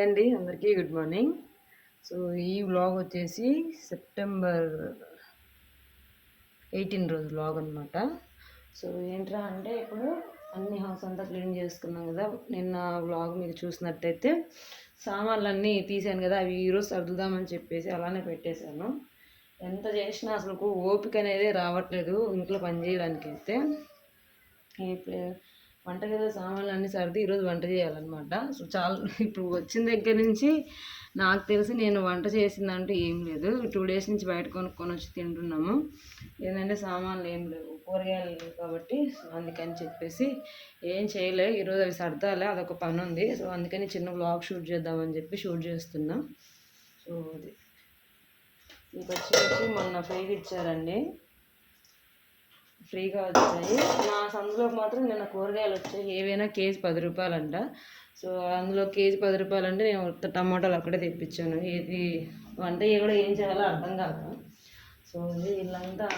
Hi అండి అందరికీ good morning. So ఈ వ్లాగ్ వచ్చేసి సెప్టెంబర్ ఎయిటీన్ రోజు వ్లాగ్ అనమాట సో ఏంట్రా అంటే ఇప్పుడు అన్ని హౌస్ అంతా క్లీన్ చేసుకున్నాం కదా నిన్న వ్లాగ్ మీరు చూసినట్టయితే సామాన్లన్నీ తీసాను కదా అవి ఈరోజు సర్దుదామని చెప్పేసి అలానే పెట్టేశాను. ఎంత చేసినా అసలు ఓపిక అనేది రావట్లేదు ఇంట్లో పని చేయడానికి అయితే వంటగదిలో సామాన్లు అన్నీ సర్ది ఈరోజు వంట చేయాలన్నమాట. సో చాలా ఇప్పుడు వచ్చిన దగ్గర నుంచి నాకు తెలిసి నేను వంట చేసిందంటూ ఏం లేదు. టూ డేస్ నుంచి బయట కొనుక్కొని వచ్చి తింటున్నాము. ఏంటంటే సామాన్లు ఏం లేవు. కూరగాయలు లేవు కాబట్టి సో అందుకని చెప్పేసి ఏం చేయలే. ఈరోజు అవి సర్దాలే. అదొక పని ఉంది. సో అందుకని చిన్న బ్లాగ్ షూట్ చేద్దామని చెప్పి షూట్ చేస్తున్నాం. సో అది. ఇంకొచ్చి వచ్చి మొన్న ఫ్రీగా ఇచ్చారండి. ఫ్రీగా వచ్చాయి. నా సందులో మాత్రం నిన్న కూరగాయలు వచ్చాయి. ఏవైనా కేజీ పది రూపాయలంట. సో అందులో కేజీ పది రూపాయలు అంటే నేను టమాటాలు అక్కడే తెప్పించాను. ఇది వంట కూడా ఏం చేయాలో అర్థం కాక. సో ఇల్లంతా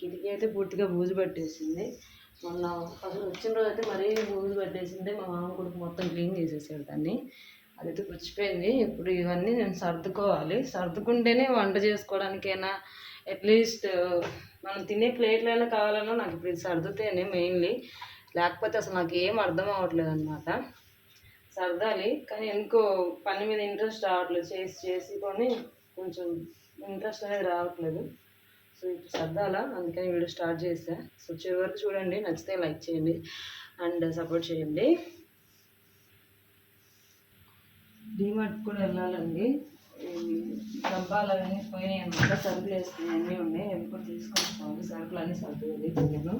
కిటికీ అయితే పూర్తిగా బూజు పట్టేసింది. మొన్న అసలు వచ్చిన రోజు అయితే మరీ బూజు పట్టేసింది. మా మామ కొడుకు మొత్తం క్లీన్ చేసేసాడు దాన్ని. అదైతే పుచ్చిపోయింది. ఇప్పుడు ఇవన్నీ నేను సర్దుకోవాలి. సర్దుకుంటేనే వంట చేసుకోవడానికైనా అట్లీస్ట్ మనం తినే ప్లేట్లైనా కావాలన్నా నాకు ఇప్పుడు సర్దుతేనే మెయిన్లీ. లేకపోతే అసలు నాకు ఏం అర్థం అవ్వట్లేదు అనమాట సర్దాలి కానీ ఎందుకో పని మీద ఇంట్రెస్ట్ రావట్లేదు. చేసి చేసి కొని కొంచెం ఇంట్రెస్ట్ అనేది రావట్లేదు. సో ఇప్పుడు సర్దాలా అందుకని వీడియో స్టార్ట్ చేసా సో చివరి వరకు చూడండి నచ్చితే లైక్ చేయండి అండ్ సపోర్ట్ చేయండి. డీమార్ట్ కూడా వెళ్ళాలండి. డబ్బాలు అవన్నీ పోయినాయి అనమాట సరుకులు వేసుకున్నాయి అన్నీ ఉన్నాయి. అవి కూడా తీసుకొని సరుకులు అన్నీ సర్దుతుంది నేను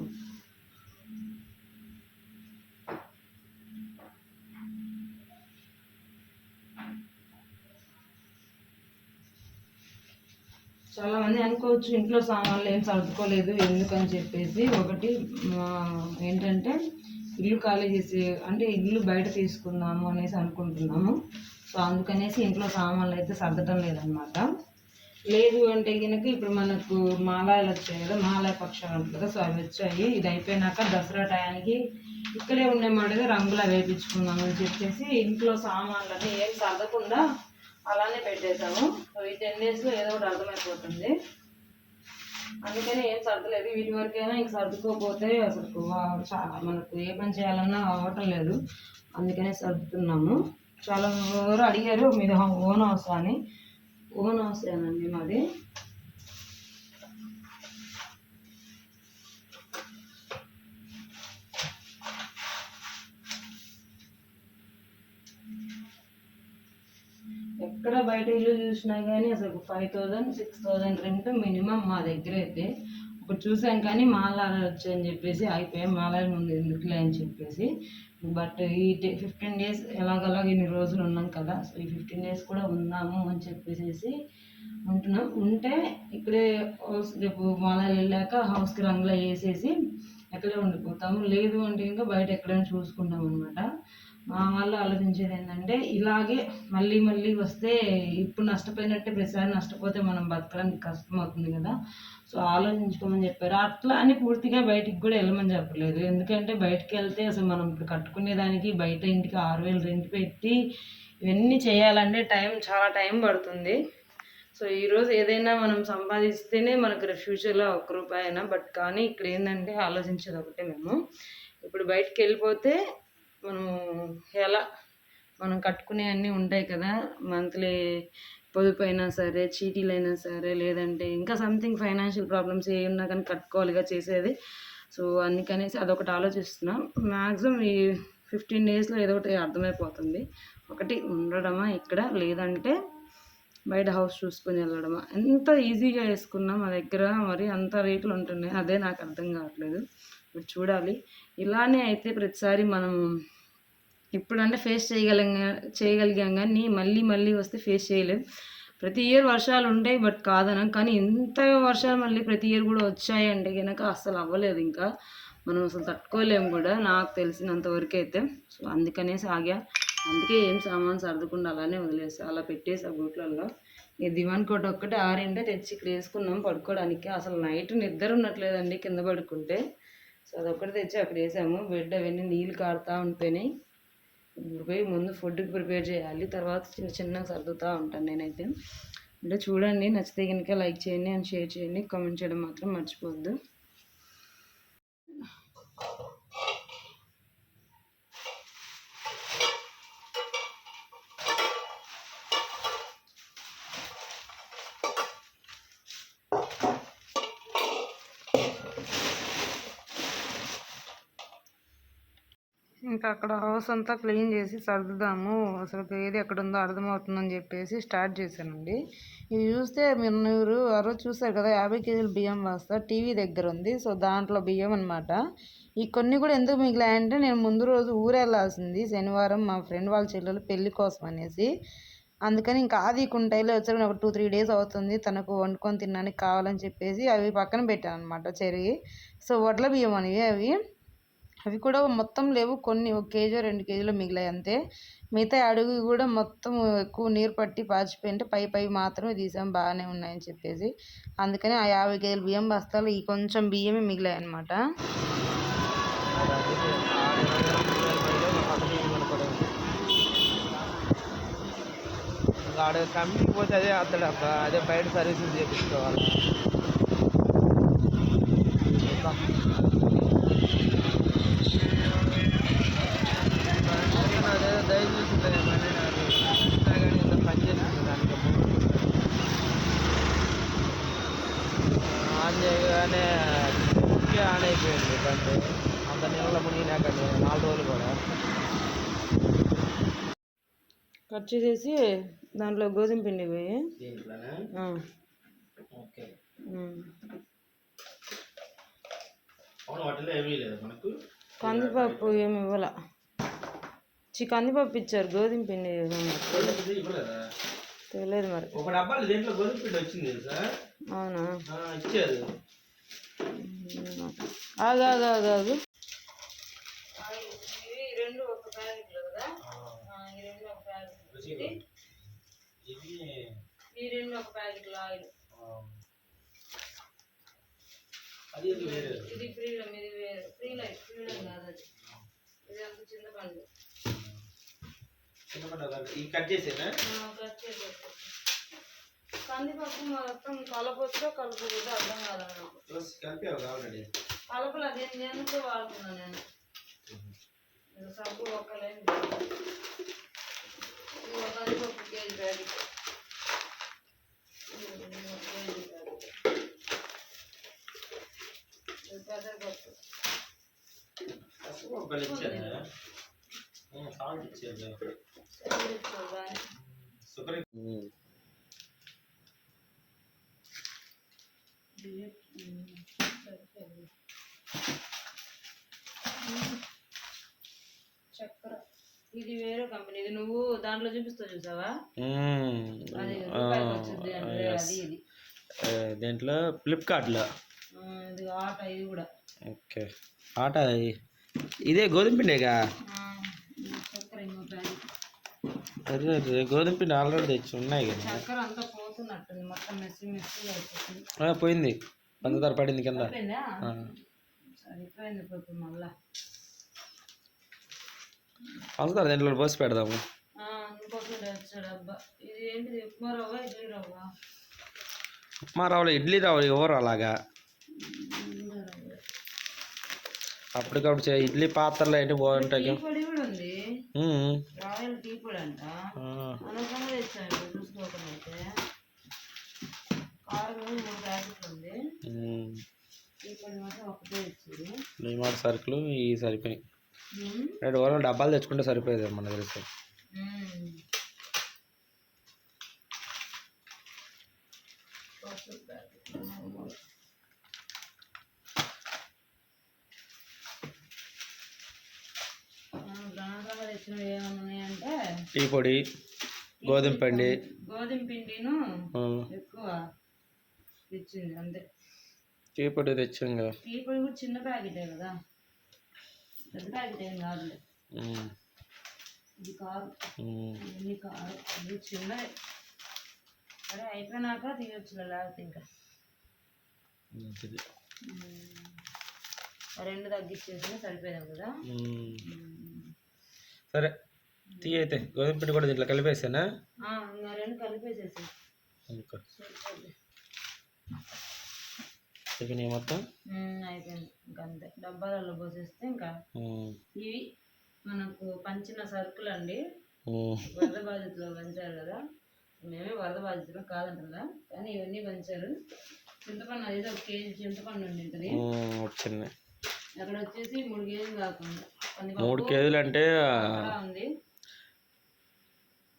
చాలా మంది అనుకోవచ్చు ఇంట్లో సామాన్లు ఏం సర్దుకోలేదు ఎందుకని చెప్పేసి. ఒకటి ఏంటంటే ఇల్లు ఖాళీ చేసి అంటే ఇల్లు బయట తీసుకుందాము అనేసి అనుకుంటున్నాము. సో అందుకనేసి ఇంట్లో సామాన్లు అయితే సర్దటం లేదనమాట లేదు అంటే కనుక ఇప్పుడు మనకు మాలాయలు వచ్చాయి కదా మాలాయ పక్షాలు ఉంటుంది కదా సో అవి వచ్చాయి. ఇది అయిపోయినాక దసరా టయానికి ఇక్కడే ఉండే మాటగా రంగులు వేపించుకుందాం అని చెప్పేసి ఇంట్లో సామాన్లని ఏం సర్దకుండా అలానే పెట్టేశాము. సో ఈ టెన్ డేస్లో ఏదో ఒకటి అర్థమైపోతుంది. అందుకని ఏం సర్దలేదు. వీటి వరకైనా ఇంక సర్దుకోకపోతే అసలు మనకు ఏ పని చేయాలన్నా అవ్వటం లేదు. అందుకనే సర్దుతున్నాము. చాలా ఎవరు అడిగారు మీద ఓన్ హౌస్ అని. ఓన్ హౌస్ అండి మాది. ఎక్కడ బయట ఇల్లు చూసినా కానీ అసలు five thousand six thousand rent minimum మా దగ్గర అయితే. ఇప్పుడు చూసాం కానీ మాలాలు వచ్చాయని చెప్పేసి అయిపోయాం మాలాల ముందు ఎందుకులే అని చెప్పేసి. బట్ ఈ ఫిఫ్టీన్ డేస్ ఎలాగలాగ ఇన్ని రోజులు ఉన్నాం కదా సో ఈ ఫిఫ్టీన్ డేస్ కూడా ఉందాము అని చెప్పేసి ఉంటున్నాం. ఉంటే ఇక్కడే హౌస్ రేపు మాలాలు వెళ్ళాక హౌస్కి రంగులో వేసేసి ఎక్కడే ఉండిపోతాము. లేదు అంటే ఇంకా బయట ఎక్కడైనా చూసుకుంటాం అనమాట మా వాళ్ళు ఆలోచించేది ఏంటంటే ఇలాగే మళ్ళీ మళ్ళీ వస్తే ఇప్పుడు నష్టపోయినట్టే ప్రతిసారి నష్టపోతే మనం బతకడానికి కష్టం అవుతుంది కదా. సో ఆలోచించుకోమని చెప్పారు. అట్లా అని పూర్తిగా బయటికి కూడా వెళ్ళమని చెప్పలేదు. ఎందుకంటే బయటికి వెళ్తే అసలు మనం ఇప్పుడు కట్టుకునేదానికి బయట ఇంటికి ఆరు వేలు రెంట్ పెట్టి ఇవన్నీ చేయాలంటే టైం చాలా టైం పడుతుంది. సో ఈరోజు ఏదైనా మనం సంపాదిస్తేనే మనకు ఫ్యూచర్లో ఒక్క రూపాయి అయినా బట్ కానీ ఇక్కడ ఏంటంటే ఆలోచించేది ఒకటే మేము. ఇప్పుడు బయటికి వెళ్ళిపోతే మనం ఎలా మనం కట్టుకునే అన్నీ ఉంటాయి కదా మంత్లీ పొదుపు అయినా సరే చీటీలు అయినా సరే లేదంటే ఇంకా సంథింగ్ ఫైనాన్షియల్ ప్రాబ్లమ్స్ ఏ ఉన్నా కానీ కట్టుకోవాలిగా చేసేది. సో అందుకనేసి అదొకటి ఆలోచిస్తున్నాం. మ్యాక్సిమం ఈ ఫిఫ్టీన్ డేస్లో ఏదో ఒకటి అర్థమైపోతుంది. ఒకటి ఉండడమా ఇక్కడ? లేదంటే బయట హౌస్ చూసుకొని వెళ్ళడమా? ఎంత ఈజీగా వేసుకున్నా మా దగ్గర మరి అంత రేట్లు ఉంటున్నాయి. అదే నాకు అర్థం కావట్లేదు. ఇప్పుడు చూడాలి. ఇలానే అయితే ప్రతిసారి మనం ఇప్పుడంటే ఫేస్ చేయగలం చేయగలిగాం కానీ మళ్ళీ మళ్ళీ వస్తే ఫేస్ చేయలేం. ప్రతి ఇయర్ వర్షాలు ఉంటాయి బట్ కాదనం. కానీ ఇంత వర్షాలు మళ్ళీ ప్రతి ఇయర్ కూడా వచ్చాయి అంటే కనుక అస్సలు అవ్వలేదు ఇంకా. మనం అసలు తట్టుకోలేము కూడా నాకు తెలిసినంతవరకు అయితే. సో అందుకనే సాగా అందుకే ఏం సామాన్ సర్దుకుండా అలానే వదిలేసి. అలా పెట్టేసి ఆ గుట్లలో ఈ దివాన్ కోట ఒక్కటి ఆరింటే తెచ్చి ఇక్కడ వేసుకున్నాం పడుకోవడానికి. అసలు నైట్ నిద్ర ఉన్నట్లేదండి కింద పడుకుంటే. సో అదొక్కటి తెచ్చి అక్కడ వేసాము. బెడ్ అవన్నీ నీళ్ళు కారుతూ ఉంటేనే. పోయి ముందు ఫుడ్కి ప్రిపేర్ చేయాలి. తర్వాత చిన్న చిన్న సర్దుతూ ఉంటాను నేనైతే. అంటే చూడండి నచ్చితే కనుక లైక్ చేయండి అండ్ షేర్ చేయండి. కామెంట్ చేయడం మాత్రం మర్చిపోవద్దు. ఏంటంటే అక్కడ హౌస్ అంతా క్లీన్ చేసి సర్దుదాము. అసలు ఏది ఎక్కడుందో అర్థమవుతుందని చెప్పేసి స్టార్ట్ చేశానండి. ఇది చూస్తే మీరు మీరు ఆ రోజు చూసారు కదా యాభై కేజీల బియ్యం వేస్తా టీవీ దగ్గర ఉంది. సో దాంట్లో బియ్యం అనమాట ఈ కొన్ని కూడా ఎందుకు మిగిలాయంటే నేను ముందు రోజు ఊరెళ్ళాల్సింది వెళ్ళాల్సింది శనివారం మా ఫ్రెండ్ వాళ్ళ చెల్లెలు పెళ్ళి కోసం అనేసి. అందుకని ఇంకా ఆది కుంటాయిలో వచ్చారు. ఒక టూ త్రీ డేస్ అవుతుంది. తనకు వండుకొని తినడానికి కావాలని చెప్పేసి అవి పక్కన పెట్టాను అనమాట చెరిగి. సో వడ్ల బియ్యం అనేవి అవి. అవి కూడా మొత్తం లేవు. కొన్ని ఒక కేజీ రెండు కేజీలు మిగిలాయి అంతే. మిగతా అడుగు కూడా మొత్తం ఎక్కువ నీరు పట్టి పాచిపోయింటే పై పై మాత్రమే తీసాం. బాగానే ఉన్నాయని చెప్పేసి. అందుకని ఆ యాభై కేజీల బియ్యం బస్తాలు ఈ కొంచెం బియ్యమే మిగిలాయి అనమాట ఆడ కంపెనీకి పోతే అదే అతడు అదే బయట సర్వీసింగ్ చేపించుకోవాలి. చేయగానే ఆన్ అయిపోయింది బండి అంత నీళ్ళ మునిగినాకండి నాలుగు రోజులు కూడా కట్ చేసేసి దాంట్లో గోధుమ పిండి పోయి. అవును వాటిలో ఏమీ లేదు మనకు. కందిపప్పు ఏమి ఇవ్వాల. చి కందిపప్పు ఇచ్చారు గోధుమ పిండి ఇవ్వలేదా తెలియదు మరి. ఒక డబ్బాలు దీంట్లో గోధుమ పిండి వచ్చింది సార్ అవునా? ఇచ్చారు. ఆగు ఆగు ఆగు ఆగు. రెండు ఒక ప్యాకెట్లు కదా ఈ రెండు ఒక ప్యాకెట్ ఈ రెండు ఒక ప్యాకెట్లు ఆయిల్. ఇది ఫ్రీడమ్ ఇది ఫ్రీ లైఫ్ ఫ్రీడమ్ కాదు అది. ఇది అంత చింతపండు చిన్నపండు ఒకటి. ఇది కట్ చేసేనా? కట్ చేసేసి కందిపప్పు మొత్తం కలపొచ్చో కలపకూడదు అర్థం కాదు నాకు. కలిపావు ఆల్రెడీ కలపలు అదే దేనితో వాడుతున్నాను నేను? సబ్బు ఒక్కలేదు ఇది ఒక కందిపప్పు కేజీ ప్యాకెట్ ఇది ఒక కేజీ ప్యాకెట్ ఇది పెసరపప్పు పసుపు ఒకళ్ళు ఇచ్చారా సాల్ట్ ఇచ్చారు శనగపిండి సూపర్ బియ్యం సరిపోయింది చక్కెర. ఇది వేరే కంపెనీ. ఇది నువ్వు దాంట్లో చూపిస్తావు చూసావా? దీంట్లో ఫ్లిప్కార్ట్లో ఇది ఆట ఇది కూడా. ఓకే. ఆట ఇదే గోధుమ పిండేగా అరే గోధుమ పిండి ఆల్రెడీ తెచ్చి ఉన్నాయి కదా. చక్కెర అంతా పోతున్నట్టుంది. మొత్తం మెస్సి మెస్సి అయిపోతుంది. ఆ, పోయింది. పంచదార పడింది కింద. సరిపోయింది ఇప్పుడు మళ్ళా. పంచదార దీంట్లో పోసి పెడదాము. ఉప్మా రవ్వలు ఇడ్లీ రవ్వ ఎవరు అలాగా. అప్పటికప్పుడు ఇడ్లీ పాత్రలో ఏంటి బాగుంటాయి టీ పొడి కూడా ఉంది ఉమ్. రాయల్ టీ పొడి అంట ఆ. అనవసరంగా తెచ్చాను చూసుకోకుండా అయితే కారం కూడా మూడు ప్యాకెట్లు ఉంది ఉమ్. టీ పొడి మాత్రం ఒకటే ఇచ్చింది ఈ మాట సరుకులు ఈ సరిపోయి. రెండు వారాలు డబ్బాలు తెచ్చుకుంటే సరిపోయేది మన తెలిసి ఉమ్. పసుపు ప్యాకెట్లు మూడు. మనం తెచ్చినవి ఏమన్నాయంటే టీ పొడి గోధుమ పిండి. గోధుమ పిండిను. ఎక్కువ తెచ్చింది అంతే. టీ పొడి తెచ్చాం కదా. టీ పొడి కూడా చిన్న ప్యాకెటే కదా? పెద్ద ప్యాకెట్ ఏం ఉమ్. ఇది కాదు. ఇది కాదు ఇది చిన్నది సరే అయిపోయినాక తీయొచ్చులే లేకపోతే ఇంకా. మంచిది. రెండు తగ్గించేసి సరిపోయాం కదా. సరే టీ అయితే గోధుమ పిండి కూడా దీంట్లో కలిపేసానా? కలిపేసేసి. టిఫిన్ మొత్తం? అయిపోయింది. ఇంకా అంతే. డబ్బాలలో పోసేస్తే ఇంకా ఇవి మనకు పంచిన సరుకులు అండి. వరద బాధితులు పంచారు కదా. మేమే వరద బాధితులు కాదంటారా కానీ ఇవన్నీ పంచారు. చింతపండు అది ఒక కేజీ చింతపండు వచ్చింది అక్కడ వచ్చేసి మూడు కేజీలు కాకుండా. మూడు కేజీలు అంటే అక్కడ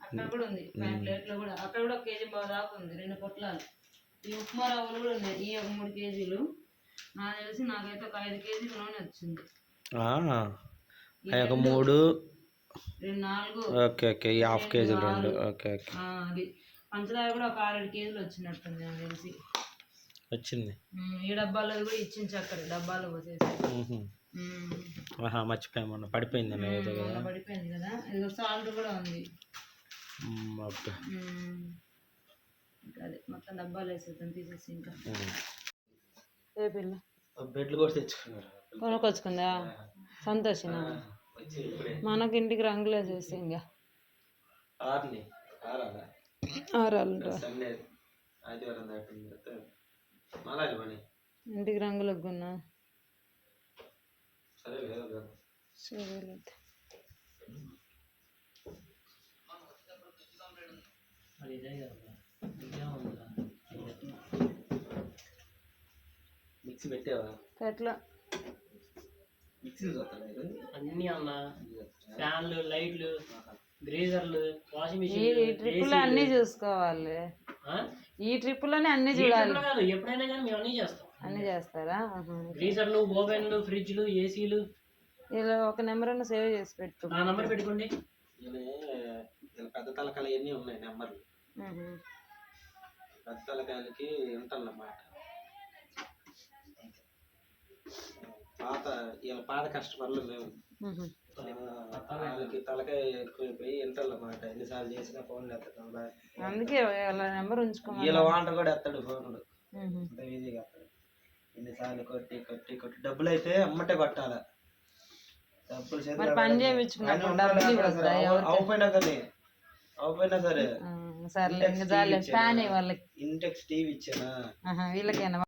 అక్కడ కూడా ఉంది. ప్లేట్లో కూడా. అక్కడ కూడా ఒక కేజీ బాగా దాకా ఉంది. రెండు పొట్లాలు. ఈ ఉప్మా రవ్వలు కూడా ఉన్నాయి. ఈ ఒక మూడు కేజీలు. నాకు తెలిసి నాకైతే ఒక ఐదు కేజీలు నూనె వచ్చింది ఒక మూడు. రెండు నాలుగు. Okay okay. హాఫ్ కేజీలు రెండు. Okay okay. అది. పంచదార కూడా ఒక ఆరేడు కేజీలు వచ్చినట్టుంది నాకు తెలిసి. వచ్చింది. ఈ డబ్బాలో కూడా ఇచ్చిన చక్కెర డబ్బాలో పోసేసి. ఆహా మర్చిపోయామన్న పడిపోయింది ఏదో కదా. పడిపోయింది కదా. ఇది సాల్ట్ కూడా ఉంది. ఓకే. అదే మొత్తం డబ్బాలు వేసేద్దాం తీసేసి ఇంకా. ఏ పిల్ల? బెడ్లు కూడా తెచ్చుకున్నారు. కొనుక్కొచ్చుకుందా? సంతోషం మనకి ఇంటికి రంగులు వేసేసి ఇంకా. ఆరుని. ఆరాలా? ఇంటికి రంగులు సరేలేదు మిక్సీ పెట్టావా? ఎట్లా మిక్సీ అన్నీ అన్న. ఫ్యాన్లు లైట్లు గ్రేజర్లు వాషింగ్ ఈ మిషన్ ట్రిప్పులో అన్నీ చూసుకోవాలి. ఈ ట్రిప్పులోనే అన్నీ చూడాలి. ఎప్పుడైనా కానీ మేము అన్నీ చేస్తాం. అన్నీ చేస్తారా? ఆహా. గ్రీజర్లు ఓవెన్లు ఫ్రిడ్జ్లు ఏసీలు? ఇలా ఒక నెంబర్ అన్న సేవ్ చేసి పెట్టు నా నంబర్ పెట్టుకోండి. పెద్ద తలకాయలు ఎన్ని ఉన్నాయి నెంబర్లు. పెద్ద తలకాయలకి ఉంటాలన్నమాట పాత వీళ్ళ పాత కస్టమర్లు మేము. వాళ్ళకి తలకాయ ఎక్కువైపోయి వింటాలన్నమాట ఎన్నిసార్లు చేసినా ఫోన్లు ఎత్తడం. అందుకే వాళ్ళ నెంబర్ వీళ్ళ వాంటర్ కూడా ఎత్తాడు ఫోన్లు. ఈజీగా ఎన్నిసార్లు కొట్టి కొట్టి కొట్టి. డబ్బులు అయితే అమ్మటే కొట్టాలి డబ్బులు చేతిలో పని ఎవరికి? అవపోయినా కానీ అవపోయినా సరే. సర్లే ఫ్యాన్ వాళ్ళకి. ఇంటెక్స్ టీవీ ఇచ్చానా? వీళ్ళకేనా?